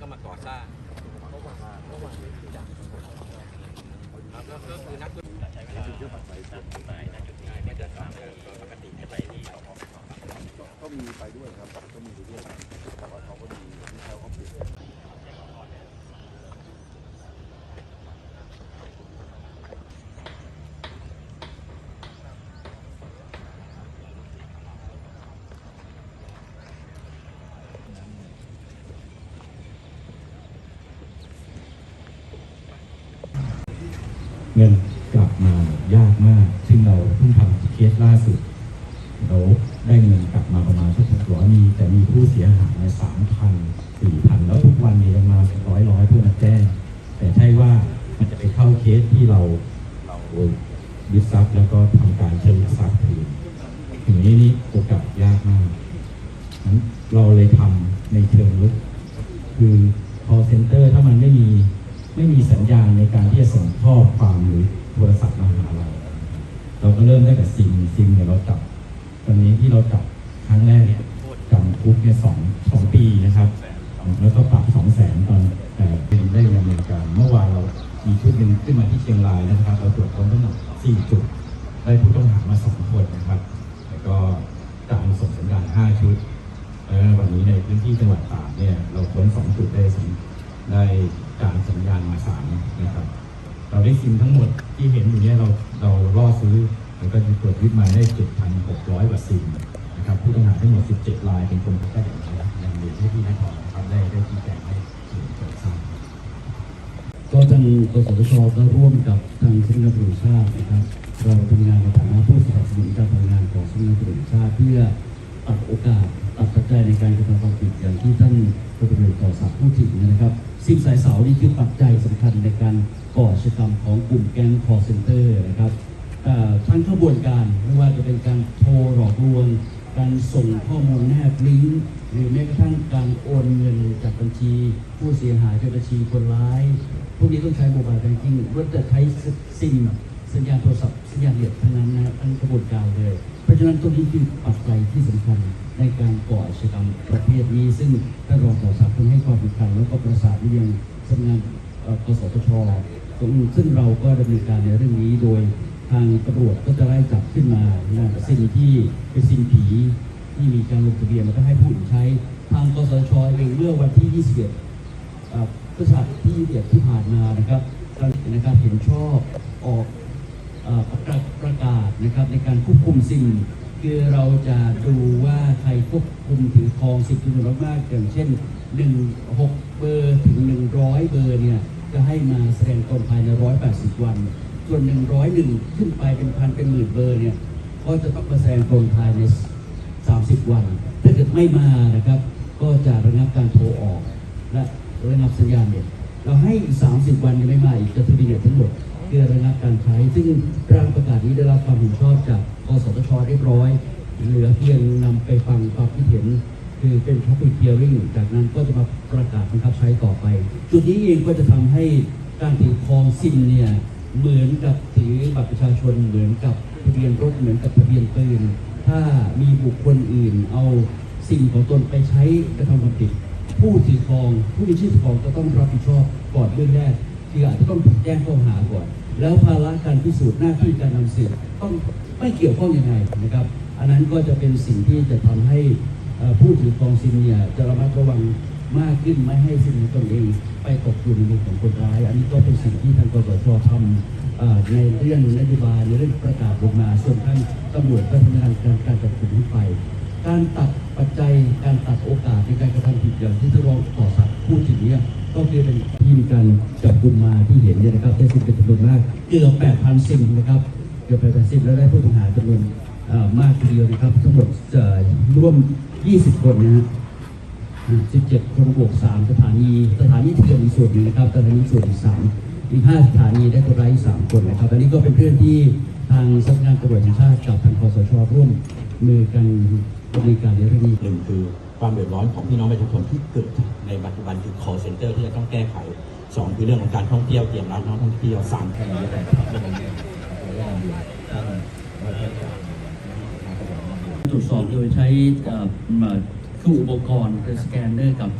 ก็มาก่อสร้างแล้วก็คือนักธุรกิจใช้เวลาจุดเชื่อมปัจจัยจุดหมายณจุดนี้ไม่เดินทางปกติจะไปที่ก็มีไปด้วยครับก็มีไปด้วยแต่ว่าเขาก็ดีที่เขาเขาเปลี่ยน เงินกลับมายากมาก ซึ่งเราเพิ่งทำเคสล่าสุด เราได้เงินกลับมาประมาณสักหกร้อยมีแต่มีผู้เสียหายในสามพันสี่พันแล้วทุกวันนี้ยังมาเป็นร้อยร้อยเพื่อมาแจ้ง แต่ใช่ว่ามันจะไปเข้าเคสที่เราเรายึดทรัพย์แล้วก็ทำการเชิญทรัพย์คืนถึงนี้นี่โอกาสยากมากนั้นเราเลยทำในเชิงลึกคือ call center ถ้ามันไม่มี ไม่มีสัญญาณในการที่จะส่งข้อความหรือโทรศัพท์มาหาเรา เราก็เริ่มได้กับซิมซิมเนี่ยเราจับตอนนี้ที่เราจับครั้งแรกเนี่ยจำคุกเนี่ยสองสองปีนะครับ แล้วก็ปรับสองแสนตอนแต่เป็นได้ดำเนินการเมื่อวานเรามีชุดหนึ่งขึ้นมาที่เชียงรายนะครับ เราตรวจค้นทั้งหมดสี่จุด ได้ผู้ต้องหามาสองคนนะครับ แล้วก็การส่งสัญญาณห้าชุดแล้ววันนี้ในพื้นที่จังหวัดตากเนี่ยเราค้นสองจุดได้สิได้ การสัญญาณมาสามนะครับ เราได้ซิมทั้งหมดที่เห็นอยู่เนี่ยเราเราล่อซื้อ แล้วก็ตรวจยึดมาได้ 7,600กว่าซิมนะครับผู้ต้องหาทั้งหมด 17 รายเป็นคนแค่เด็กนะครับอย่างเรียนให้พี่นักข่าวนะครับได้ได้ชี้แจงให้สื่อมวลชนทราบก็ทางกสทชก็ร่วมกับทางสำนักงานตำรวจชาตินะครับ เราทำงานในฐานะผู้สนับสนุนการทำงานของสำนักงานตำรวจชาติเพื่อ ตัดโอกาสตัดปัจจัยในการกระทำความผิดอย่างที่ท่านพลตรวจต่อศักพูดถึงนะครับซิมสายเสานี่คือปัจจัยสำคัญในการก่อชญากรรมของกลุ่มแก๊ง call center นะครับเอ่อทั้งขบวนการไม่ว่าจะเป็นการโทรหลอกลวง การส่งข้อมูลแนบลิงก์หรือแม้กระทั่งการโอนเงินจากบัญชี ผู้เสียหายจากบัญชีคนร้าย พวกนี้ต้องใช้โมบายแบงกิ้งรถจะใช้ซิมสัญญาณโทรศัพท์สัญญาณเดียดทั้งนั้นนะทั้งกระบวนการเลย ฉะนั้นตรงนี้คือปัจจัยที่สำคัญในการก่ออาชญากรรมประเภทนี้ ซึ่งท่านรองต่อศักดิ์ท่านให้ความสำคัญแล้วก็ประสานไปยังสำนักงานกสทชตรงซึ่งเราก็ดำเนินการในเรื่องนี้โดยทางตำรวจก็จะไล่จับขึ้นมานะซิมที่เป็นซิมผีที่มีการลงทะเบียนแล้วก็ให้ผู้อื่นใช้ ทางกสทชเองเมื่อวันที่ 21เอ่อพฤษภาคมที่เดียดที่ผ่านมานะครับเรานะครับเห็นชอบออกประกาศ นะครับในการควบคุมสิ่ง คือเราจะดูว่าใครควบคุมถือครองสิ่งจำนวนมากอย่างเช่น 16 เบอร์ถึง 100 เบอร์เนี่ยจะให้มาแสดงตนภายใน 180 วัน ส่วน 101 ขึ้นไปเป็นพันเป็นหมื่นเบอร์เนี่ยก็จะต้องมาแสดงตนภายใน 30 วัน ถ้าเกิดไม่มานะครับ ก็จะระงับการโทรออก และระงับสัญญาณเน็ตเราให้ 30 วันยังไม่มาอีกจะทวีเน็ตทั้งหมด เพื่อระงับการใช้ ซึ่งร่างประกาศนี้ได้รับความเห็นชอบจากกสทชเรียบร้อย เหลือเพียงนำไปฟังความคิดเห็น คือเป็น public hearing จากนั้นก็จะมาประกาศบังคับใช้ต่อไป จุดนี้เองก็จะทำให้การถือครองซิมเนี่ยเหมือนกับถือบัตรประชาชนเหมือนกับทะเบียนรถเหมือนกับทะเบียนปืนถ้ามีบุคคลอื่นเอาสิ่งของตนไปใช้กระทำความผิดผู้ถือครอง ผู้มีชื่อถือครองจะต้องรับผิดชอบก่อนเรื่องแรก คืออาจจะต้องถูกแจ้งข้อหาก่อน แล้วภาระการพิสูจน์หน้าที่การนำสืบต้องไม่เกี่ยวข้องยังไงนะครับ อันนั้นก็จะเป็นสิ่งที่จะทำให้ผู้ถือครองซิมเนียจะระมัดระวังมากขึ้นไม่ให้ซิมของตนเอง ไปตกอยู่ในมือของคนร้าย อันนี้ก็เป็นสิ่งที่ทางกสชทำเอ่อในเรื่องนโยบายในเรื่องประกาศลงมาส่วนทางตำรวจก็ทำงานการการจับกลุ่มไป การตัดปัจจัยการตัดโอกาสในการกระทำผิดอย่างที่ท่านรองต่อสักดิ์พูดถึงเนี่ย ก็คือเป็นที่มีการจับกลุ่มมาที่เห็นเนี่ยนะครับได้สิ่งเป็นจำนวนมากเกือบ8,000 สิ่งนะครับเกือบ8,000 สิ่งแล้วได้ผู้ต้องหาจำนวนมากทีเดียวนะครับทั้งหมดเอ่อร่วม 20 คนนะฮะ17 คนบวก 3 สถานี สถานีเถื่อนอีกส่วนหนึ่งนะครับสถานีส่วนอีก3อีก 5 สถานีได้คนร้ายอีก3คนนะครับ อันนี้ก็เป็นเรื่องที่ทางสำนักงานตำรวจแห่งชาติกับทางคอสชร่วมมือกันดำเนินการในเรื่องนี้หนึ่งคือ ความเดือดร้อนของพี่น้องประชาชนที่เกิดในปัจจุบันคือ call center ที่จะต้องแก้ไขสองคือเรื่องของการท่องเที่ยวเตรียมรับนักท่องเที่ยวสามคือตรวจสอบโดยใช้เอ่อมาคืออุปกรณ์คือสแกนเนอร์กับ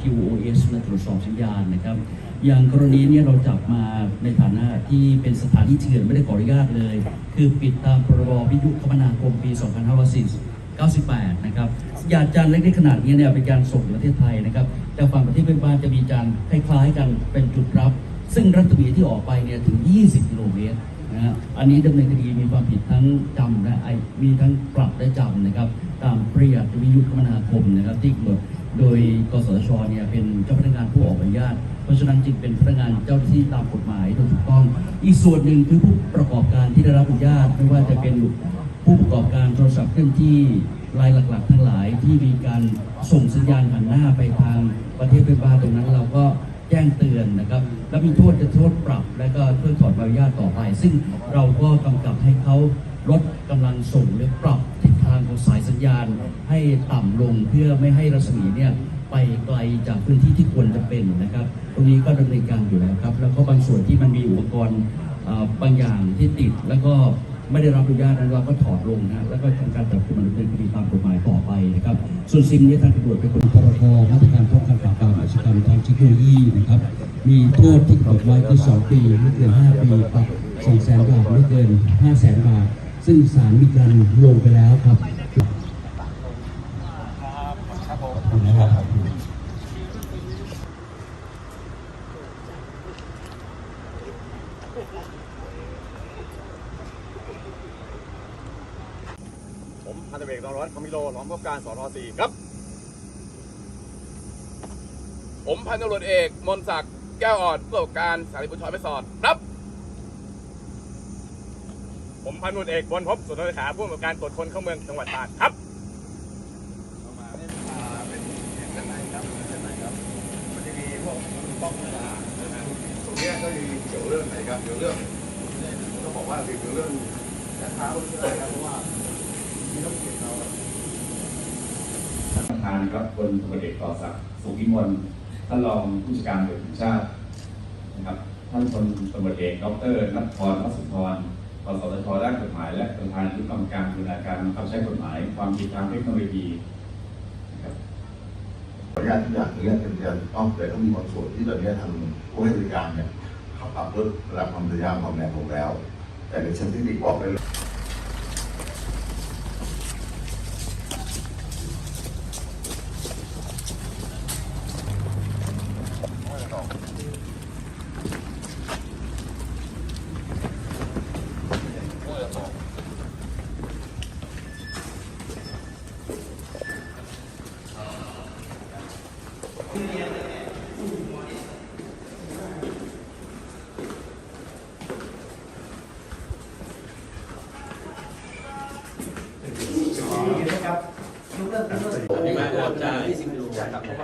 QoS มาตรวจสอบสัญญาณนะครับ อย่างกรณีนี้เราจับมาในฐานะที่เป็นสถานที่เถื่อนไม่ได้ขออนุญาตเลย คือปิดตามพรบวิทยุคมนาคมปี 2546 98 นะครับยาจานเล็กๆขนาดนี้เนี่ยเป็นการส่งประเทศไทยนะครับแต่ฝั่งประเทศเพื่อนบ้านจะมีจานคล้ายๆกันเป็นจุดรับ ซึ่งรัศมีที่ออกไปเนี่ยถึง 20 กิโลเมตรนะฮะอันนี้ดำเนินคดีมีความผิดทั้งจำและไอมีทั้งปรับและจำนะครับ ตามประหยัดวิทยุคมนาคมนะครับที่กำหนดโดยกสชเนี่ยเป็นเจ้าพนักงานผู้ออกใบอนุญาต เพราะฉะนั้นจึงเป็นพนักงานเจ้าหน้าที่ตามกฎหมายโดยถูกต้อง อีกส่วนหนึ่งคือผู้ประกอบการที่ได้รับอนุญาตไม่ว่าจะเป็น ผู้ประกอบการโทรศัพท์เคลื่อนที่รายหลักๆ ทั้งหลายที่มีการส่งสัญญาณหันหน้าไปทางประเทศเพื่อนบ้านตรงนั้น เราก็แจ้งเตือนนะครับ แล้วมีโทษจะโทษปรับ และก็เพื่อถอดใบอนุญาตต่อไป ซึ่งเราก็กำกับให้เขาลดกำลังส่งหรือปรับทิศทางของสายสัญญาณให้ต่ำลงเพื่อไม่ให้รัศมีเนี่ยไปไกลจากพื้นที่ที่ควรจะเป็นนะครับ ตรงนี้ก็ดำเนินการอยู่แล้วครับ แล้วก็บางส่วนที่มันมีอุปกรณ์บางอย่างที่ติดแล้วก็ ไม่ได้รับอนุญาตนั้นเราก็ถอดลงนะแล้วก็ทำการจับกุมดำเนินคดีตามกฎหมายต่อไปนะครับ ส่วนซิมนี้ทางตำรวจเป็นคนพรบมาตรการป้องกันปราบปรามอาชญากรรมทางเทคโนโลยีนะครับ มีโทษที่กำหนดไว้คือ2ปีไม่เกิน5ปีปรับ2แสนบาทไม่เกิน5แสนบาท ซึ่งศาลมีการลงไปแล้วครับ ผมพันตำรวจเอกนรวัตรคอมิโลรองผู้กำกับการ สอนอสี่ครับ ผมพันตำรวจเอก มนศักดิ์แก้วอ่อนผู้กำกับการสถานีบุญชรแม่สอดครับ ผมพันตำรวจเอกบนพบสุนทรขาผู้กำกับการตรวจคนเข้าเมืองจังหวัดตราดครับมันจะมีพวกป้องกันตรงนี้ก็มีเกี่ยวเรื่องไหนครับเกี่ยวเรื่องก็บอกว่าเกี่ยวเรื่องช้าๆก็ไม่ได้ครับเพราะว่ามีต้องเก็บเราท่านประครับพลตำรวจเอกต่อศักดิ์สุขวิมลท่านรองผู้จัดการตำรวจแห่งชาตินะครับ ท่านพลตำรวจเอกดรนัทพรวัสุธรกสทชด้านกฎหมาย และประธานคณะกรรมการบูรณาการบังคับใช้กฎหมาย ความผิดทางเทคโนโลยีนะครับขออนุญาตทุกอย่างเนี้เป็นการต้องแต่ต้องมีบางส่วนที่ตอนนี้ทางผู้ให้บริการเนี่ยเขาปรับลดระดับความพยายามความแรงลงแล้ว แต่ในเชิงเท คนิคบอกเลย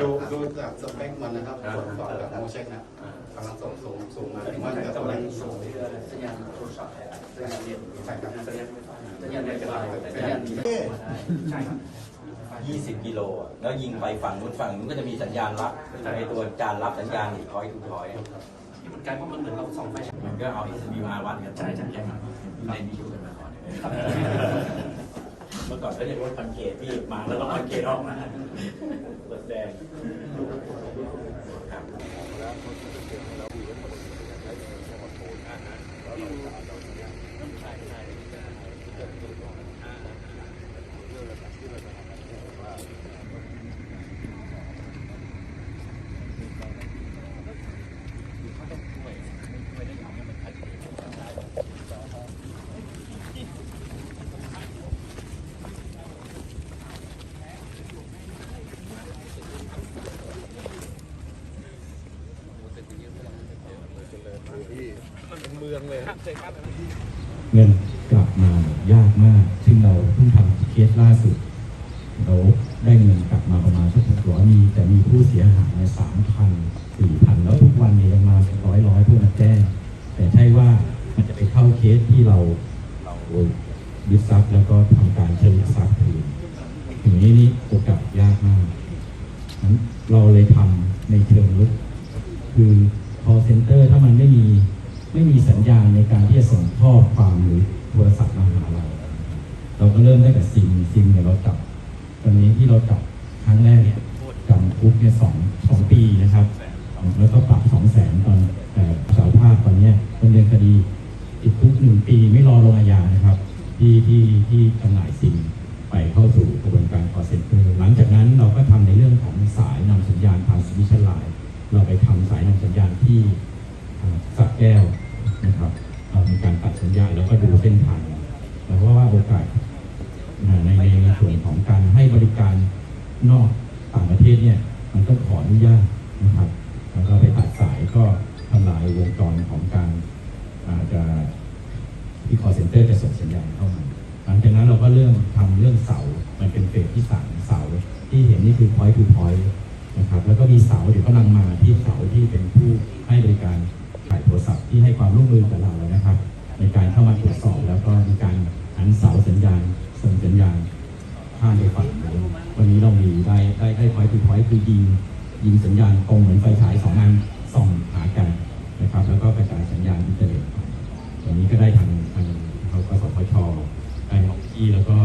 ดูดูจากสเปคมันนะครับตรวจสอบจากโมเช็คนะกำลังส่งสูงสูงมาถึงว่าจะตัวไหนสูงสัญญาณโทรศัพท์สัญญาณเน็ตใช่ครับสัญญาณไฟฟ้าสัญญาณใช่ครับ20 กิโลอะแล้วยิงไปฝั่งนู้นฝั่งนู้นก็จะมีสัญญาณรับในตัวจานรับสัญญาณอีกร้อยทุกร้อยมันกลายว่ามันเหมือนเราส่องไฟมันก็เอา SBR วัดกันใช่ใช่ใช่ในวิทยุกันมาก่อน ก่อนก็เรียกว่าคอนเกตพี่มาแล้วก็คอนเกตออกมาเปิดแดงครับ เงินกลับมายากมาก ซึ่งเราเพิ่งทำเคสล่าสุด เราได้เงินกลับมาประมาณสักหกร้อยมี แต่มีผู้เสียหายในสามพันสี่พันแล้วทุกวันเนี่ยยังมาเป็นร้อยร้อยเพื่อมาแจ้ง แต่ใช่ว่ามันจะไปเข้าเคสที่เราเรายึดทรัพย์แล้วก็ทำการเชิญทรัพย์คืนถึงนี้นี่โอกาสยากมากนั้นเราเลยทำในเชิงลึกคือ call center ถ้ามันไม่มี ไม่มีสัญญาณในการที่จะส่งข้อความหรือโทรศัพท์มาหาเรา เราก็เริ่มได้กับซิมซิมเนี่ยเราจับตอนนี้ที่เราจับครั้งแรกเนี่ยจำคุกเนี่ยสองสองปีนะครับ แล้วก็ปรับสองแสนตอนแต่สารภาพตอนเนี้ยดำเนินคดีติดคุกหนึ่งปีไม่รอลงอาญานะครับ ที่ที่ที่จำหน่ายซิม ที่ call center จะส่งสัญญาณเข้ามาหลังจากนั้นเราก็เริ่มทำเรื่องเสา มันเป็นเฟสที่สามเสา ที่เห็นนี่คือ point to point นะครับ แล้วก็มีเสาเดี๋ยวกำลังมาที่เสาที่เป็นผู้ให้บริการขายโทรศัพท์ที่ให้ความร่วมมือกับเรานะครับ ในการเข้ามาตรวจสอบแล้วก็มีการหันเสาสัญญาณส่งสัญญาณข้ามไปฝั่งนู้นวันนี้เรามีได้ได้ได้พอยต์คือพอยต์คือยิงยิงสัญญาณตรงเหมือนไฟฉายสองอันส่องหากันนะครับ แล้วก็กระจายสัญญาณอินเทอร์เน็ตวันนี้ก็ได้ทางทางเขากสพชได้ออกที่แล้วก็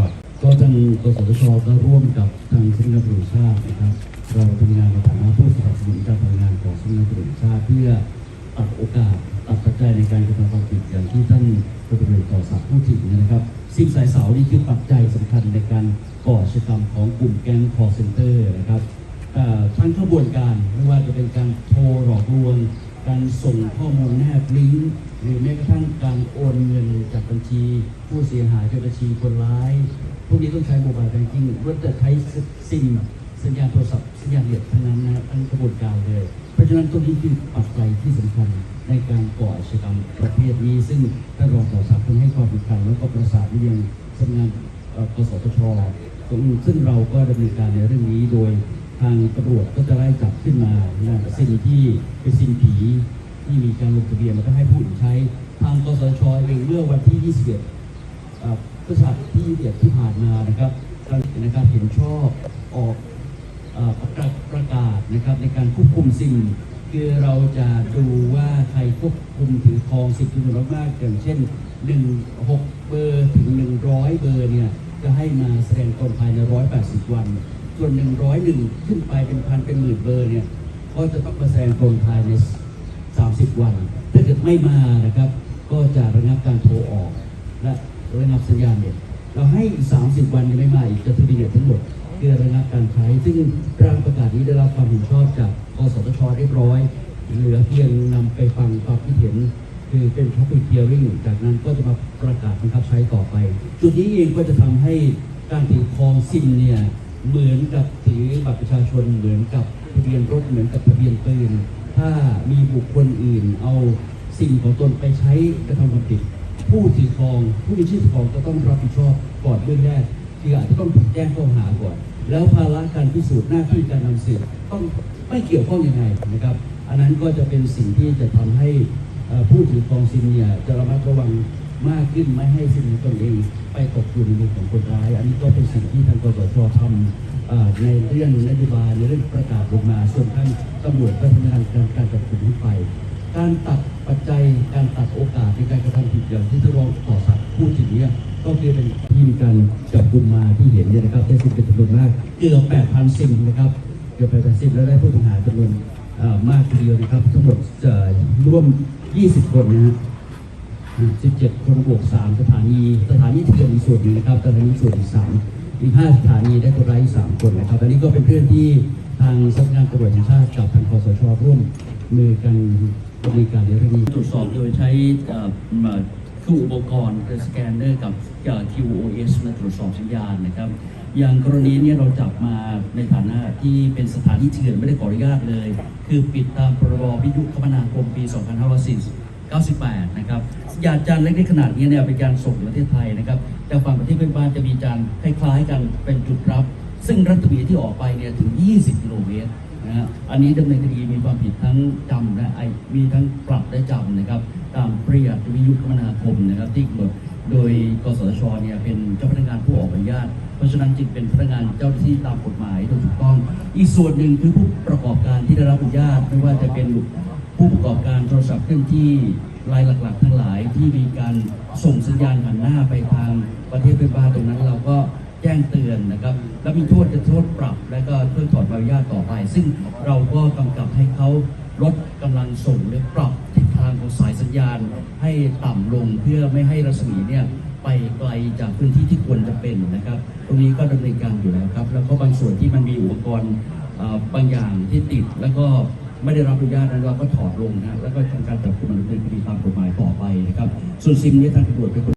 กสทชก็ร่วมกับทางสำนักงานตำรวจชาตินะครับ เราทำงานในฐานะผู้สนับสนุนการทำงานของสำนักงานตำรวจชาติเพื่อตัดโอกาสตัดปัจจัยในการกระทำความผิดอย่างที่ท่านพลตำรวจต่อศักดิ์พูดถึงนะครับ สิ่งสายเสานี่คือปัจจัยสำคัญในการก่ออาชญากรรมของกลุ่มแก๊ง call center นะครับเอ่อทั้งขบวนการไม่ว่าจะเป็นการโทรหลอกลวง การส่งข้อมูลแนบลิงก์ หรือแม้กระทั่งการโอนเงินจากบัญชี ผู้เสียหายจากบัญชีคนร้าย พวกนี้ต้องใช้โมบายแบงกิ้งรถจะใช้ซิมสัญญาณโทรศัพท์สัญญาณเน็ตทั้งนั้นนะทั้งกระบวนการเลย เพราะฉะนั้นตรงนี้คือปัจจัยที่สำคัญในการก่ออาชญากรรมประเภทนี้ ซึ่งท่านรองต่อศักดิ์ท่านให้ความสำคัญแล้วก็ประสานไปยังสำนักงานกสทชซึ่งเราก็ดำเนินการในเรื่องนี้โดยทางตำรวจก็จะไล่จับขึ้นมานะสิ่งที่เป็นสิ่งผี ที่มีการลงทะเบียนแล้วก็ให้ผู้อื่นใช้ทางกสทชเองเมื่อวันที่ 21พฤษภาคมที่เดียที่ผ่านมานะครับทางนะครับเห็นชอบออกประกาศประกาศนะครับในการควบคุมสิ่ง คือเราจะดูว่าใครควบคุมถือครองสิ่งจำนวนมากอย่างเช่น 1 6 เบอร์ถึง 100 เบอร์เนี่ยจะให้มาแสดงตนภายใน 180 วัน ส่วน 101 ขึ้นไปเป็นพันเป็นหมื่นเบอร์เนี่ยก็จะต้องมาแสดงตนภายใน 30 วัน ถ้าเกิดไม่มานะครับ ก็จะระงับการโทรออก และระงับสัญญาณเน็ตเราให้ 30 วันยังไม่มาอีกจะทะเบียนทั้งหมดเพื่อระงับการใช้ ซึ่งร่างประกาศนี้ได้รับความเห็นชอบจากกสทชเรียบร้อย เหลือเพียงนำไปฟังความคิดเห็น คือเป็น public hearing จากนั้นก็จะมาประกาศบังคับใช้ต่อไป จุดนี้เองก็จะทำให้การถือครองซิมเนี่ยเหมือนกับถือบัตรประชาชนเหมือนกับทะเบียนรถเหมือนกับทะเบียนปืน ถ้ามีบุคคลอื่น เอาสิ่งของตนไปใช้กระทำความผิด ผู้ถือครอง ผู้มีชื่อครองก็ต้องรับผิดชอบก่อนเรื่องแรกคืออาจจะต้องถูกแจ้งข้อหาก่อน แล้วภาระการพิสูจน์หน้าที่การนำสืบต้องไม่เกี่ยวข้องยังไงนะครับ อันนั้นก็จะเป็นสิ่งที่จะทำให้ผู้ถือครองซิมเนี่ยจะระมัดระวังมากขึ้นไม่ให้ซิมของตนเองไปตกอยู่ในมือของคนร้าย อันนี้ก็เป็นสิ่งที่ทางกสชทำเอ่อ ในเรื่องนโยบายในเรื่องประกาศลงมาส่วนทางตำรวจก็ทำงานการการจับกลุ่มไป การตัดปัจจัยการตัดโอกาสในการกระทำผิดอย่างที่ท่านรองต่อสักดิ์พูดถึงเนี่ยก็คือเป็นที่มีการจับกลุ่มมาที่เห็นเนี่ยนะครับได้สิบเป็นจำนวนมากเกือบ8,000ซิมนะครับเกือบ8,000ซิมแล้วได้ผู้ต้องหาจำนวนมากทีเดียวนะครับทั้งหมดจะร่วม 20 คนนะฮะ17 คนบวก 3 สถานี สถานีเถื่อนอีกส่วนหนึ่งนะครับ สถานีส่วนอีก3 อีก5สถานีได้คนร้ายอีก3คนนะครับอันนี้ก็เป็นเรื่องที่ทางสำนักงานตำรวจแห่งชาติกับทางคอสชร่วมมือกันดำเนินการในเรื่องนี้ตรวจสอบโดยใช้เอ่อมาคืออุปกรณ์คือสแกนเนอร์กับเอ่อ QoS มาตรวจสอบสัญญาณนะครับ อย่างกรณีเนี้เราจับมาในฐานะที่เป็นสถานที่เถื่อนไม่ได้ขออนุญาตเลย คือปิดตามพรบวิทยุคมนาคมปี 2540 98 นะครับยาจานเล็กๆขนาดนี้เนี่ยเป็นการส่งประเทศไทยนะครับแต่ฝั่งประเทศเพื่อนบ้านจะมีจานคล้ายๆกันเป็นจุดรับ ซึ่งรัศมีที่ออกไปเนี่ยถึง 20 กิโลเมตรนะฮะอันนี้ดำเนินคดีมีความผิดทั้งจำและไอมีทั้งปรับและจำนะครับ ตามประหยัดวิทยุคมนาคมนะครับที่กำหนดโดยกสชเนี่ยเป็นเจ้าพนักงานผู้ออกใบอนุญาต เพราะฉะนั้นจึงเป็นพนักงานเจ้าหน้าที่ตามกฎหมายโดยถูกต้อง อีกส่วนหนึ่งคือผู้ประกอบการที่ได้รับอนุญาตไม่ว่าจะเป็น ผู้ประกอบการโทรศัพท์เคลื่อนที่รายหลักๆ ทั้งหลายที่มีการส่งสัญญาณหันหน้าไปทางประเทศเพื่อนบ้านตรงนั้น เราก็แจ้งเตือนนะครับ แล้วมีโทษจะโทษปรับ และก็เพิ่งถอดใบอนุญาตต่อไป ซึ่งเราก็กำกับให้เขาลดกำลังส่งหรือปรับทิศทางของสายสัญญาณให้ต่ำลงเพื่อไม่ให้รัศมีเนี่ยไปไกลจากพื้นที่ที่ควรจะเป็นนะครับ ตรงนี้ก็ดำเนินการอยู่แล้วครับ แล้วก็บางส่วนที่มันมีอุปกรณ์บางอย่างที่ติดแล้วก็ ไม่ได้รับอนุญาตนั้นเราก็ถอดลงนะแล้วก็ทำการจับกุมดำเนินคดีตามกฎหมายต่อไปนะครับ ส่วนซิมนี้ทางตำรวจเป็นคน